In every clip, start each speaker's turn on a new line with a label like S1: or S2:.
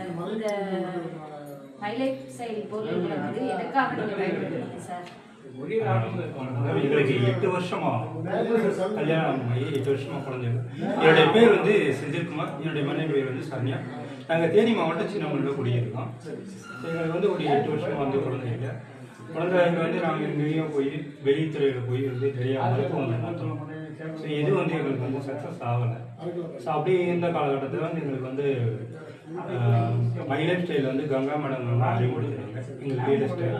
S1: Sir இந்த highlight style பொருள்களை வந்து எதுக்காக நீங்க பயன்படுத்துறீங்க சார்?
S2: எங்களுக்கு எட்டு வருஷமா கல்யாணம் ஆகி எட்டு வருஷமா குழந்தை என்னுடைய பேர் வந்து செந்தில்குமார் என்னுடைய மனைவி பேர் வந்து சரண்யா. நாங்கள் தேனி மாவட்டம் சின்னமல்ல குடியிருக்கோம். எங்களுக்கு வந்து ஒரு எட்டு வருஷமா வந்து குழந்தை இல்லை குழந்தைங்க வந்து நாங்கள் எங்கேயும் போய் வெளித்துறையில் போய் வந்து நிறைய பார்த்தோம் ஸோ இது வந்து எங்களுக்கு வந்து சக்ஸஸ் ஆகலை? ஸோ அப்படி இருந்த காலகட்டத்தில் வந்து எங்களுக்கு வந்து மைலைஃப் ஸ்டைல் வந்து கங்கா மேடம் வந்து அறிமுகப்படுத்தினாங்க எங்களுக்கு வீடு ஸ்டைல்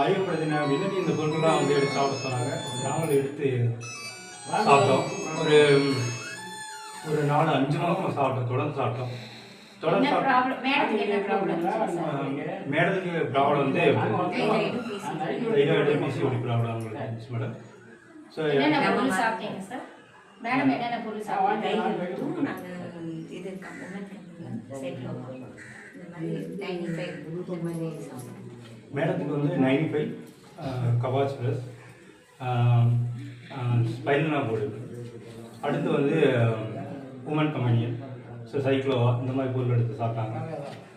S2: அறிமுகப்படுத்தின அப்படின்னு இந்த பொருட்கள்லாம் வந்து எடுத்து சாப்பிட சொன்னாங்க. நாங்களும் எடுத்து சாப்பிட்டோம். ஒரு ஒரு நாலு அஞ்சு மாதம் சாப்பிட்டோம். தொடர்ந்து சாப்பிட்டோம். தொடர்ந்து
S1: மேடத்துக்கு ப்ராப்ளம்
S2: வந்து
S1: தைராய்டு,
S2: பிசிஓடி ப்ராப்ளம் அவங்களுக்கு இருந்துச்சு மேடம் ஸோ
S1: என்னென்ன பொருள் சாப்பிட்டீங்க சார் மேடம் என்னென்ன பொருள் சாப்பிட்டீங்க?
S3: இது
S2: மேடத்துக்கு வந்து நைன்டி ஃபைவ் கவாச் ப்ளஸ் ஸ்பைலனா போர்டு அடுத்து வந்து உமன் கம்பெனியன் ஸோ சைக்ளோவா இந்த மாதிரி பொருள் எடுத்து சாப்பிட்டாங்க.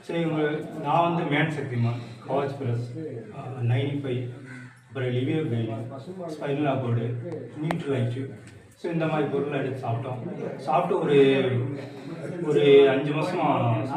S2: ஸோ இவங்க நான் வந்து man Shaktiman Kavach plus ninety five அப்புறம் லிவியோ கைன் ஸ்பைலனா போர்டு நியூட்ரலைட்டு ஸோ இந்த மாதிரி பொருள் எடுத்து சாப்பிட்டோம். சாப்பிட்டு ஒரு ஒரு அஞ்சு மாதம்